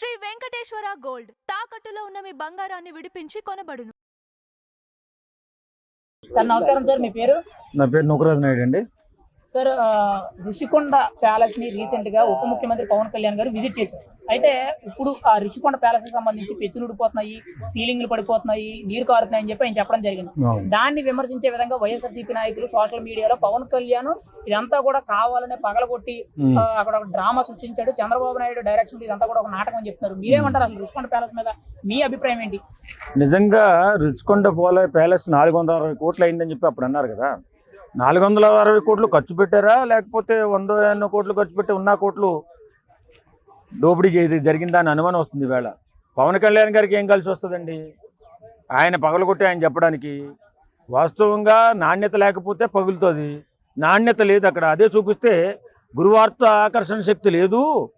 Shri Venkateswara gold. తాకట్టులో ఉన్న మీ బంగారాన్ని విడిపించి కొనబడును. సార్ నమస్కారం సార్ మీ పేరు? నా పేరు నూకరాజు నాయుడు అండి. సార్ రిషికొండ ప్యాలెస్ని రీసెంట్గా ఉప ముఖ్యమంత్రి పవన్ కళ్యాణ్ గారు విజిట్ చేశారు. అయితే ఇప్పుడు ఆ రిషికొండ ప్యాలెస్కి సంబంధించి పెచ్చులు ఊడిపోతున్నాయి సీలింగ్లు పడిపోతున్నాయి నీరు కారుతున్నాయి అని చెప్పి ఆయన చెప్పడం జరిగింది. దాన్ని విమర్శించే విధంగా వైఎస్ఆర్సీపీ నాయకులు సోషల్ మీడియాలో పవన్ కళ్యాణ్ ఇదంతా కూడా కావాలనే పగలగొట్టి అక్కడ ఒక డ్రామా సృష్టించాడు. చంద్రబాబు నాయుడు డైరెక్షన్ ఇదంతా కూడా ఒక నాటకం అని చెప్తున్నారు. మీరేమంటారు అసలు రిషికొండ ప్యాలెస్ మీద మీ అభిప్రాయం ఏంటి? నిజంగా రుచికొండ పోలే ప్యాలెస్ నాలుగు వందల అరవై కోట్లు అయిందని చెప్పి అప్పుడు అన్నారు కదా. నాలుగు వందల అరవై కోట్లు ఖర్చు పెట్టారా? లేకపోతే వంద ఎన్నో కోట్లు ఖర్చు పెట్టి ఉన్న కోట్లు దోపిడీ చేసి జరిగిందా అని అనుమానం వస్తుంది ఈవేళ. పవన్ కళ్యాణ్ గారికి ఏం కలిసి వస్తుందండి? ఆయన పగలగొట్టి ఆయన చెప్పడానికి. వాస్తవంగా నాణ్యత లేకపోతే పగులుతుంది. నాణ్యత లేదు అక్కడ. అదే చూపిస్తే గురువార్త ఆకర్షణ శక్తి లేదు.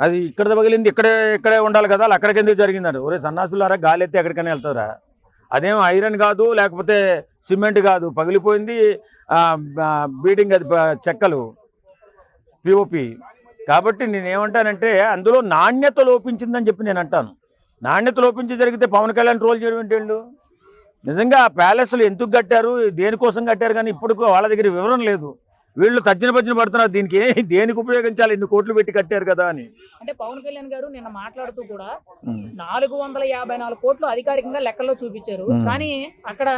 అది ఇక్కడ పగిలింది. ఇక్కడే ఇక్కడే ఉండాలి కదా. అలా అక్కడికి ఎందుకు జరిగిందండి ఒరే సన్నాసులారా గాలి ఎత్తి ఎక్కడికైనా వెళ్తారా? అదేం ఐరన్ కాదు లేకపోతే సిమెంట్ కాదు. పగిలిపోయింది బీడింగ్ అది చెక్కలు పిఓపి కాబట్టి నేనేమంటానంటే అందులో నాణ్యత లోపించిందని చెప్పి నేను అంటాను నాణ్యత లోపించి జరిగితే పవన్ కళ్యాణ్ ట్రోల్ చేయడం ఏంటి వీళ్ళు? నిజంగా ఆ ప్యాలెస్లు ఎందుకు కట్టారు? దేనికోసం కట్టారు? కానీ ఇప్పుడు వాళ్ళ దగ్గర వివరం లేదు. వీళ్ళు తజ్జన భజ్జన పడుతున్నారు. దీనికి దేనికి ఉపయోగించాలి? ఇన్ని కోట్లు పెట్టి కట్టారు కదా అని. అంటే పవన్ కళ్యాణ్ గారు నిన్న మాట్లాడుతూ కూడా నాలుగు వందల యాభై నాలుగు కోట్లు అధికారికంగా లెక్కల్లో చూపించారు. కానీ అక్కడ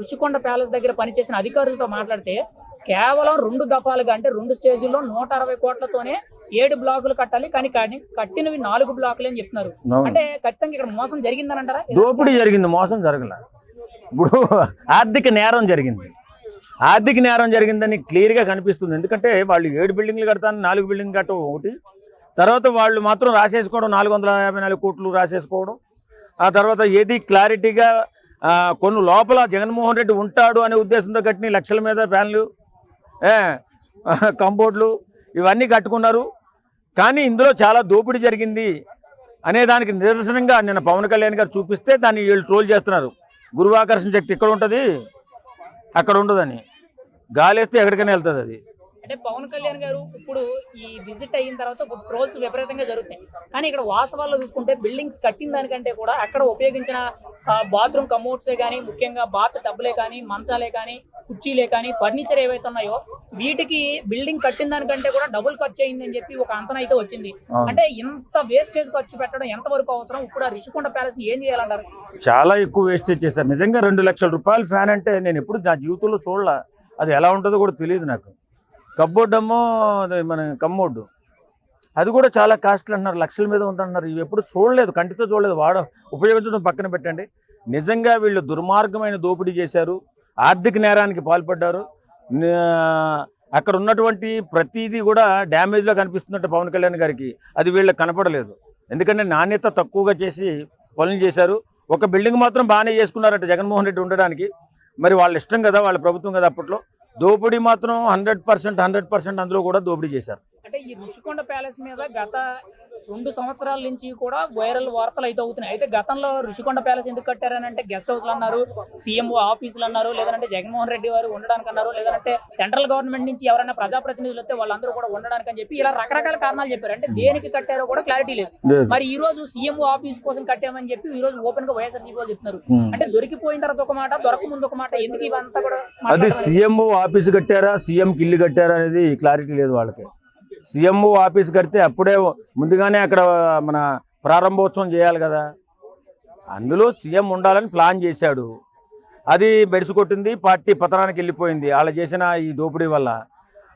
రుషికొండ ప్యాలెస్ దగ్గర పనిచేసిన అధికారులతో మాట్లాడితే కేవలం రెండు దఫాలుగా అంటే రెండు స్టేజీల్లో నూట అరవై కోట్లతోనే ఏడు బ్లాకులు కట్టాలి. కానీ కట్టినవి నాలుగు బ్లాకులు అని చెప్తున్నారు. అంటే ఖచ్చితంగా ఇక్కడ మోసం జరిగిందని అంటారా దోపిడీ జరిగింది. మోసం జరగల. ఇప్పుడు ఆర్థిక నేరం జరిగింది. ఆర్థిక నేరం జరిగిందని క్లియర్గా కనిపిస్తుంది. ఎందుకంటే వాళ్ళు ఏడు బిల్డింగ్లు కడతాను నాలుగు బిల్డింగ్ కట్టడం ఒకటి. తర్వాత వాళ్ళు మాత్రం రాసేసుకోవడం నాలుగు వందల యాభై నాలుగు కోట్లు రాసేసుకోవడం. ఆ తర్వాత ఏది క్లారిటీగా కొన్ని లోపల జగన్మోహన్ రెడ్డి ఉంటాడు అనే ఉద్దేశంతో కట్టిన లక్షల మీద ఫ్యాన్లు ఏ, కంపౌండ్లు ఇవన్నీ కట్టుకున్నారు. కానీ ఇందులో చాలా దోపిడీ జరిగింది అనే దానికి నిదర్శనంగా నిన్న పవన్ కళ్యాణ్ గారు చూపిస్తే దాన్ని వీళ్ళు ట్రోల్ చేస్తున్నారు. గురువాకర్షణ శక్తి ఇక్కడ ఉంటుంది? అక్కడ ఉండదని. గాలేస్తే ఎక్కడికైనా వెళ్తుంది అది. అంటే పవన్ కళ్యాణ్ గారు ఇప్పుడు ఈ విజిట్ అయిన తర్వాత ట్రోల్స్ విపరీతంగా జరుగుతాయి. కానీ ఇక్కడ వాస్తవాల్లో చూసుకుంటే బిల్డింగ్స్ కట్టిన దానికంటే కూడా అక్కడ ఉపయోగించిన బాత్రూమ్ కమోడ్సే కానీ ముఖ్యంగా బాత్ టబ్లే కానీ మంచాలే కానీ కుర్చీలే కానీ ఫర్నిచర్ ఏవైతే ఉన్నాయో వీటికి బిల్డింగ్ కట్టిన దానికంటే కూడా డబుల్ ఖర్చు అయిందని చెప్పి ఒక అంచనా అయితే వచ్చింది. అంటే ఇంత వేస్టేజ్ ఖర్చు పెట్టడం ఎంత వరకు అవసరం? ఇప్పుడు ఆ రిషికొండ ప్యాలెస్ ఏం చేయాలంటారు? చాలా ఎక్కువ వేస్టేజ్ చేశారు. నిజంగా రెండు లక్షల రూపాయల ఫ్యాన్ అంటే నేను ఎప్పుడు నా జీవితంలో చూడలే. అది ఎలా ఉంటుందో కూడా తెలియదు నాకు. కబ్బోర్డ్ అది మన కమ్మోడ్డు. అది కూడా చాలా కాస్ట్లీ అంటున్నారు. లక్షల మీద ఉందంటున్నారు ఇవి ఎప్పుడు చూడలేదు. కంటితో చూడలేదు. వాడ ఉపయోగించడం పక్కన పెట్టండి. నిజంగా వీళ్ళు దుర్మార్గమైన దోపిడీ చేశారు. ఆర్థిక నేరానికి పాల్పడ్డారు. అక్కడ ఉన్నటువంటి ప్రతిదీ కూడా డ్యామేజ్లో కనిపిస్తున్నట్టు పవన్ కళ్యాణ్ గారికి. అది వీళ్ళకి కనపడలేదు. ఎందుకంటే నాణ్యత తక్కువగా చేసి పనులు చేశారు. ఒక బిల్డింగ్ మాత్రం బాగానే చేసుకున్నారట జగన్మోహన్ రెడ్డి ఉండడానికి. మరి వాళ్ళ ఇష్టం కదా వాళ్ళ ప్రభుత్వం కదా అప్పట్లో. దోపిడీ మాత్రం హండ్రెడ్ పర్సెంట్ హండ్రెడ్ పర్సెంట్ అందులో కూడా దోపిడీ చేశారు. అంటే ఈ రుషికొండ ప్యాలెస్ మీద గత రెండు సంవత్సరాల నుంచి కూడా వైరల్ వార్తలు అయితే అవుతున్నాయి. అయితే గతంలో రుషికొండ ప్యాలెస్ ఎందుకు కట్టారని అంటే గెస్ట్ హౌస్లు అన్నారు సీఎంఓ ఆఫీసులు అన్నారు లేదంటే జగన్మోహన్ రెడ్డి గారు ఉండడానికి అన్నారు లేదంటే సెంట్రల్ గవర్నమెంట్ నుంచి ఎవరైనా ప్రజాప్రతినిధులు వస్తే వాళ్ళందరూ కూడా ఉండడానికి అని చెప్పి ఇలా రకరకాల కారణాలు చెప్పారు. అంటే దేనికి కట్టారో కూడా క్లారిటీ లేదు. మరి ఈ రోజు సీఎంఓ ఆఫీస్ కోసం కట్టామని చెప్పి ఈ రోజు ఓపెన్గా వైఎస్ఆర్సీపీ వాళ్ళు చెప్తున్నారు. అంటే దొరికిపోయిన తర్వాత ఒక మాట దొరక ముందు ఒక మాట ఎందుకు ఇవంతా కూడా అది మాట్లాడమని- సీఎం ఆఫీస్ కట్టారా సీఎంకి ఇల్లు కట్టారా అనేది క్లారిటీ లేదు వాళ్ళకి. సీఎంఓ ఆఫీస్ కడితే అప్పుడే ముందుగానే అక్కడ మన ప్రారంభోత్సవం చేయాలి కదా. అందులో సీఎం ఉండాలని ప్లాన్ చేశాడు. అది బెడిసి కొట్టింది పార్టీ పతనానికి వెళ్ళిపోయింది. వాళ్ళు చేసిన ఈ దోపిడీ వల్ల.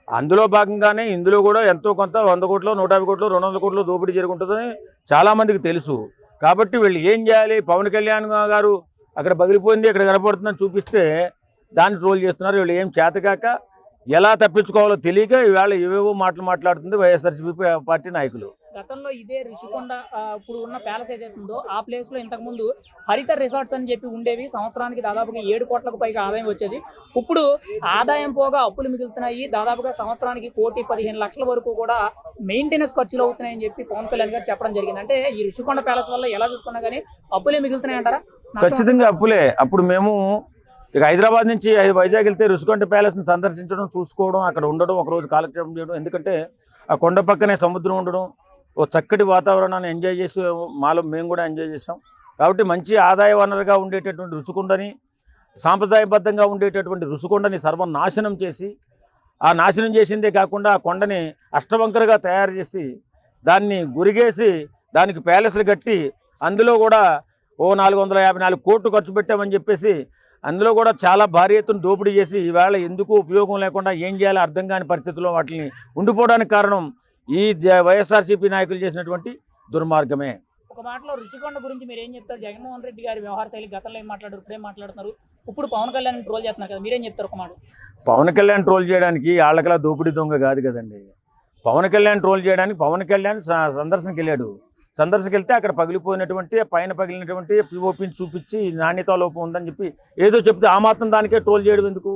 అందులో భాగంగానే ఇందులో కూడా ఎంతో కొంత వంద కోట్లు నూట యాభై కోట్లు రెండు వందల కోట్లు దోపిడీ జరుగుతుందని చాలామందికి తెలుసు. కాబట్టి వీళ్ళు ఏం చేయాలి? పవన్ కళ్యాణ్ గారు అక్కడ పగిలిపోయింది ఇక్కడ కనపడుతుందని చూపిస్తే దాన్ని ట్రోల్ చేస్తున్నారు. వీళ్ళు ఏం చేతకాక ఎలా తప్పించుకోవాలో తెలియక ఇవాళ ఏవేవో మాటలు మాట్లాడుతుంది వైఎస్ఆర్సీపీ పార్టీ నాయకులు. గతంలో ఇదే రిషికొండ ఇప్పుడు ఉన్న ప్యాలెస్ ఏదైతే ఉందో ఆ ప్లేస్లో ఇంతకు ముందు హరిత రిసార్ట్స్ అని చెప్పి ఉండేవి. సంవత్సరానికి దాదాపుగా ఏడు కోట్లకు పైగా ఆదాయం వచ్చేది. ఇప్పుడు ఆదాయం పోగా అప్పులు మిగులుతున్నాయి. దాదాపుగా సంవత్సరానికి కోటి పదిహేను లక్షల వరకు కూడా మెయింటెనెన్స్ ఖర్చులు అవుతున్నాయని చెప్పి పవన్ కళ్యాణ్ గారు చెప్పడం జరిగింది. అంటే ఈ రిషికొండ ప్యాలెస్ వల్ల ఎలా చూసుకున్నా కానీ అప్పులే మిగులుతున్నాయి అంటారా ఖచ్చితంగా అప్పులే. అప్పుడు మేము ఇక హైదరాబాద్ నుంచి వైజాగ్ వెళ్తే రుషికొండ ప్యాలెస్ని సందర్శించడం చూసుకోవడం అక్కడ ఉండడం ఒకరోజు కాలక్షేపం చేయడం. ఎందుకంటే ఆ కొండ పక్కనే సముద్రం ఉండడం ఓ చక్కటి వాతావరణాన్ని ఎంజాయ్ చేసి మాలో మేము కూడా ఎంజాయ్ చేసాం కాబట్టి మంచి ఆదాయ వనరుగా ఉండేటటువంటి రుచికొండని సాంప్రదాయబద్ధంగా ఉండేటటువంటి రుచికొండని సర్వనాశనం చేసి ఆ నాశనం చేసిందే కాకుండా ఆ కొండని అష్టవంకరగా తయారు చేసి దాన్ని గురిగేసి దానికి ప్యాలెస్లు కట్టి అందులో కూడా ఓ నాలుగు వందల యాభై నాలుగు కోట్లు ఖర్చు పెట్టామని చెప్పేసి అందులో కూడా చాలా భారీ ఎత్తున దోపిడీ చేసి ఈవేళ ఎందుకు ఉపయోగం లేకుండా ఏం చేయాలో అర్థం కాని పరిస్థితుల్లో వాటిని ఉండిపోవడానికి కారణం ఈ వైఎస్ఆర్సీపీ నాయకులు చేసినటువంటి దుర్మార్గమే. ఒక మాటలో ఋషికొండ గురించి మీరు ఏం చెప్తారు? జగన్మోహన్ రెడ్డి గారి వ్యవహార శైలి గతంలో ఏం మాట్లాడారు? ఇప్పుడేం మాట్లాడుతున్నారు? ఇప్పుడు పవన్ కళ్యాణ్ ట్రోల్ చేస్తున్నారు కదా మీరేం చెప్తారు ఒక మాట? పవన్ కళ్యాణ్ ట్రోల్ చేయడానికి వాళ్ళకలా దోపిడీ దొంగ కాదు కదండి. పవన్ కళ్యాణ్ ట్రోల్ చేయడానికి పవన్ కళ్యాణ్ సందర్శనకి వెళ్ళాడు సందర్శకెళ్తే అక్కడ పగిలిపోయినటువంటి పైన పగిలినటువంటి పిఓపిని చూపించి నాణ్యత లోపం ఉందని చెప్పి ఏదో చెప్తే ఆ మాత్రం దానికే ట్రోల్ చేయడం ఎందుకు?